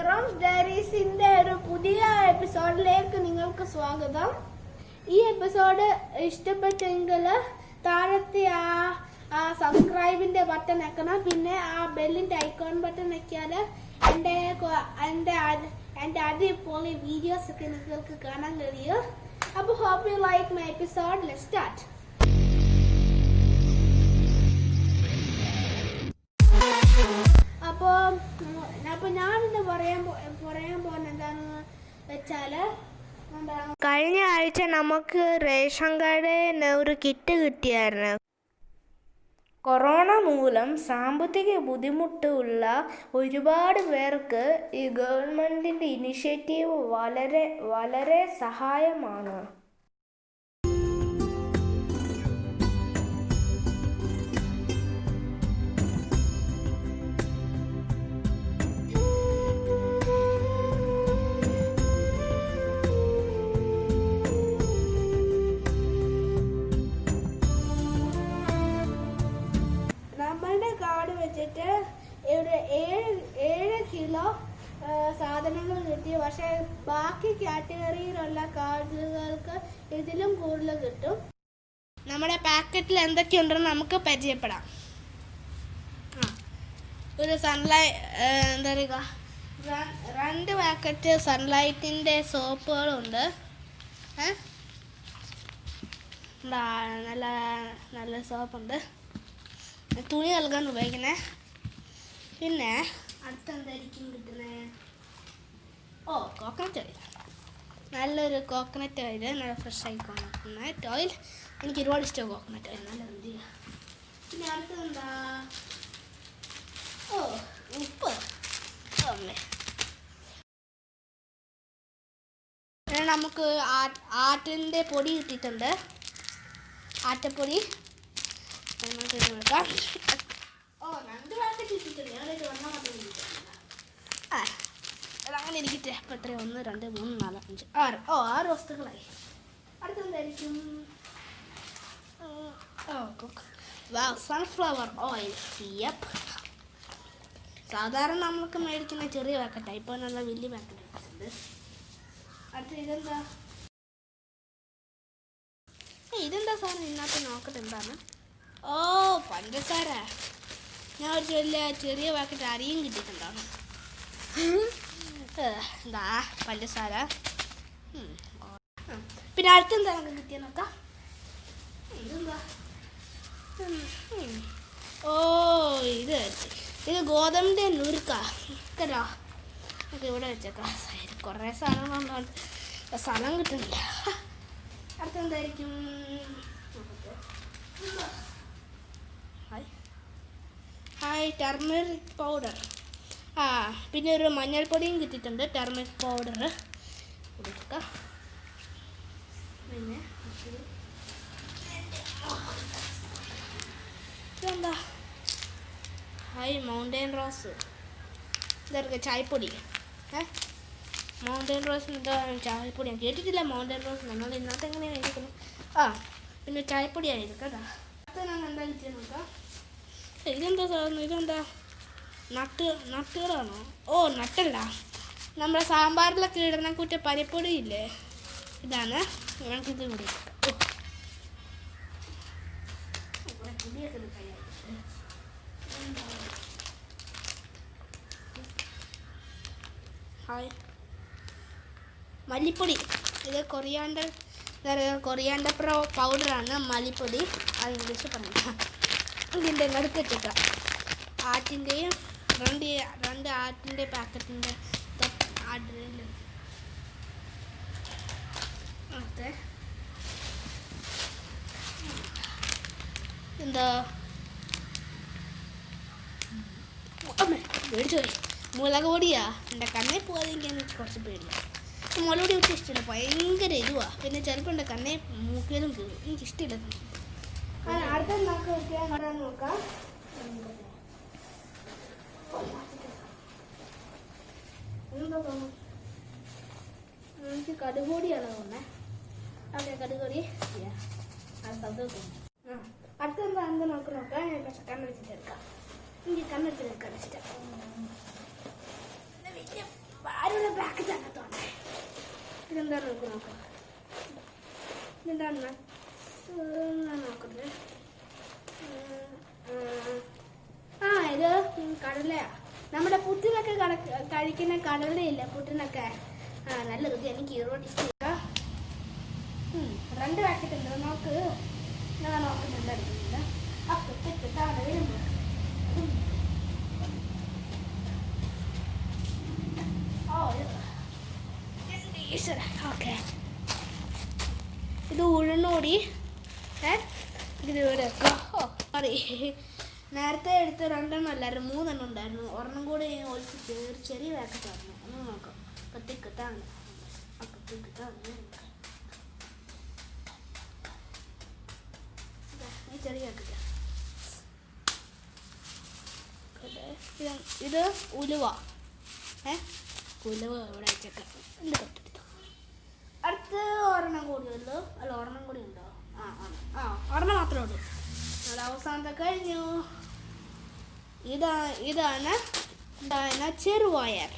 Jerome's ഡയറീസിന്റെ ഒരു പുതിയ എപ്പിസോഡിലേക്ക് നിങ്ങൾക്ക് സ്വാഗതം. ഈ എപ്പിസോഡ് ഇഷ്ടപ്പെട്ടെങ്കിൽ താഴത്തെ ആ ആ സബ്സ്ക്രൈബിന്റെ ബട്ടൺ വെക്കണം. പിന്നെ ആ ബെല്ലിന്റെ ഐക്കോൺ ബട്ടൺ വെക്കിയാൽ എന്റെ എന്റെ എന്റെ അടിപൊളി വീഡിയോസ് ഒക്കെ നിങ്ങൾക്ക് കാണാൻ കഴിയും. അപ്പോൾ hope you like my episode let start വെച്ചാൽ കഴിഞ്ഞ ആഴ്ച നമുക്ക് റേഷൻ കടയിൽ ഒരു കിറ്റ് കിട്ടിയായിരുന്നു. കൊറോണ മൂലം സാമ്പത്തിക ബുദ്ധിമുട്ടുള്ള ഒരുപാട് പേർക്ക് ഈ ഗവൺമെന്റിന്റെ ഇനിഷ്യേറ്റീവ് വളരെ വളരെ സഹായമാണ്. സാധനങ്ങൾ കിട്ടി പക്ഷെ ബാക്കി കാറ്റഗറിയിലുള്ള കാർഡുകൾക്ക് ഇതിലും കൂടുതൽ കിട്ടും. നമ്മുടെ പാക്കറ്റിൽ എന്തൊക്കെയുണ്ടെന്ന് നമുക്ക് പരിചയപ്പെടാം. ഒരു സൺലൈ എന്താ പറയുക? രണ്ട് പാക്കറ്റ് സൺലൈറ്റിന്റെ സോപ്പുകളുണ്ട് നല്ല നല്ല സോപ്പുണ്ട് തുണി നൽകാൻ ഉപയോഗിക്കുന്നത് പിന്നെ അടുത്തെന്തായിരിക്കും കിട്ടുന്നത് ഓ കോക്കനട്ട് ഓയിൽ നല്ലൊരു കോക്കനട്ട് ഓയിൽ നല്ല ഫ്രഷ് ആയി കോക്കനട്ട് ഓയിൽ എനിക്ക് ഒരുപാട് ഇഷ്ടമാണ് കോക്കനട്ട് ഓയിൽ നല്ല എന്ത് പിന്നെ അടുത്തെന്താ? ഓ ഉപ്പ്. അമ്മേ. പിന്നെ നമുക്ക് ആറ്റിന്റെ പൊടി കിട്ടിയിട്ടുണ്ട്. ആറ്റപ്പൊടി. നമുക്ക് ഇത് ഓ രണ്ട് പാക്കറ്റ് കിട്ടിയിട്ടുണ്ട് ഞാനൊരു വന്നാൽ മാത്രം. ആ. അങ്ങനെ എനിക്ക് അപ്പം എത്ര ഒന്ന് രണ്ട് മൂന്ന് നാല് അഞ്ച്. ആറ്. ഓ ആറ് വസ്തുക്കളായി. അടുത്തെന്തായിരിക്കും? സൺഫ്ലവർ ഓയിൽ യപ്പ് സാധാരണ നമുക്ക് മേടിക്കുന്ന ചെറിയ പാക്കറ്റാണ് ഇപ്പോൾ നല്ല വലിയ പാക്കറ്റ് ഉണ്ട് അടുത്ത ഇതെന്താ? ഇതെന്താ സാധനം ഇന്നത്തെ നോക്കട്ടെ എന്താണ്? ഓ പഞ്ചസാര. ഞാൻ ഒരു ചെറിയ ചെറിയ പാക്കറ്റ് അരിയും കിട്ടിയിട്ടുണ്ടാണ് എന്താ പഞ്ചസാര. പിന്നെ അടുത്തെന്താ നമുക്ക് കിട്ടിയ നോക്കാം. ഓ ഇത് ഇത് ഗോതമ്പിന്റെ നുറുക്ക. നമുക്ക് ഇവിടെ വെച്ചേക്കാം. കുറേ സാധനങ്ങളുണ്ട് സ്ഥലം കിട്ടുന്നില്ല. അടുത്തെന്തായിരിക്കും? Hi turmeric powder. ആ പിന്നെ ഒരു മഞ്ഞൾപ്പൊടിയും കിട്ടിയിട്ടുണ്ട്. ടർമറിക് പൗഡർ കൊടുക്കുക പിന്നെ ഇത് ഇതെന്താ? ഹായ് മൗണ്ടൻ റോസ് ഇതൊക്കെ ചായപ്പൊടി? ഏ? മൗണ്ടൻ റോസ് എന്താ ചായപ്പൊടി ഞാൻ കേട്ടിട്ടില്ല മൗണ്ടൻ റോസ് നമ്മൾ ഇന്നത്തെ എങ്ങനെയാണ് കഴിക്കുന്നത്? ആ പിന്നെ ചായപ്പൊടിയായിരിക്കും കേട്ടോ. അടുത്ത ഞാൻ എന്താ കിട്ടിയത് നോക്കാം ഇതെന്താ സാധനം? ഇതെന്താ? നട്ട് നട്ടുകളാണോ? ഓ നട്ടല്ല. നമ്മുടെ സാമ്പാറിലൊക്കെ ഇടുന്ന കൂറ്റ പരിപ്പൊടി ഇല്ലേ ഇതാണ്. ഞങ്ങൾക്കിത് കൂടി? ഹായ്. മല്ലിപ്പൊടി. ഇത് കൊറിയാണ്ടർ കൊറിയാണ്ടർ പ്രോ പൗഡറാണ് മല്ലിപ്പൊടി. അത് ഇംഗ്ലീഷ് പറഞ്ഞു ഇതിന്റെ നടുക്കെത്തിക്കാം ആറ്റിന്റെയും രണ്ട് രണ്ട് ആറ്റിന്റെ പാക്കറ്റിന്റെ എന്താ? പേടിച്ചു മുളക് പൊടിയാ? എന്റെ കണ്ണെ പോകാതെ എനിക്ക് കുറച്ച് പേടിയാണ് മുളക് പൊടി ഒട്ടും ഇഷ്ടമില്ല ഭയങ്കര എരിവാ. പിന്നെ ചിലപ്പോൾ എന്റെ കണ്ണെ മൂക്കിലും കീറും എനിക്ക് ഇഷ്ടമില്ല അടുത്ത നോക്കാം നോക്കാം എന്താ തോന്നുന്നു എനിക്ക് കടുകോടിയാണ് തോന്നുന്നത് അതെ കടുകോടി. അടുത്ത എന്താ എന്താ നോക്ക് നോക്കാം. ഞാൻ പക്ഷെ കണ്ണടിച്ചിട്ട് എടുക്കാം. എനിക്ക് കണ്ണെടുത്ത് എടുക്കാൻ ഇഷ്ടം. വലിയ ബ്രാക്കറ്റ് അകത്തോണ്ട് ഇതെന്താണ് നമുക്ക് നോക്കാം ഇതെന്താണ് ഞാൻ നോക്കുന്നത് ആ ഇത് കടലയാ നമ്മുടെ പുട്ടിനൊക്കെ കട- കഴിക്കുന്ന കടലയില്ല പുട്ടിനൊക്കെ. ആ നല്ല ഋതി എനിക്ക് ഈറോട്ടി രണ്ട് പാക്കറ്റ് ഉണ്ട്. നോക്ക്. ഞാൻ നോക്കുന്നുണ്ട് എടുക്കുന്നില്ല അപ്പം തെറ്റിട്ടാണ് ഇത്. ഉഴുന്നോടി. ഏ? ഇത് ഇവിടെ വെക്കാം. ഓ സോറി നേരത്തെ എടുത്ത് രണ്ടെണ്ണം അല്ലായിരുന്നു മൂന്നെണ്ണം ഉണ്ടായിരുന്നു. ഒരെണ്ണം കൂടെ ഒളിച്ചിട്ട് ഒരു ചെറിയ പാക്കറ്റ് ഒന്ന് നോക്കാം. പത്തിക്കത്താണ് ആ പത്തിക്കത്താണ് ഈ ചെറിയ ഇത് ഉലുവ. ഏ? ഉലുവ ഇവിടെ വെച്ചേക്കാം. അടുത്ത് ഒരെണ്ണം കൂടുതലുള്ളൂ അല്ല ഒരെണ്ണം കൂടി ഉണ്ടോ? ആ ആ ആ ഒരെണ്ണം മാത്രമേ ഉള്ളൂ. നമ്മുടെ അവസാനത്തെ കഴിഞ്ഞു. ഇതാ ഇതാണ് ഇതാണ് ചെറുവയർ.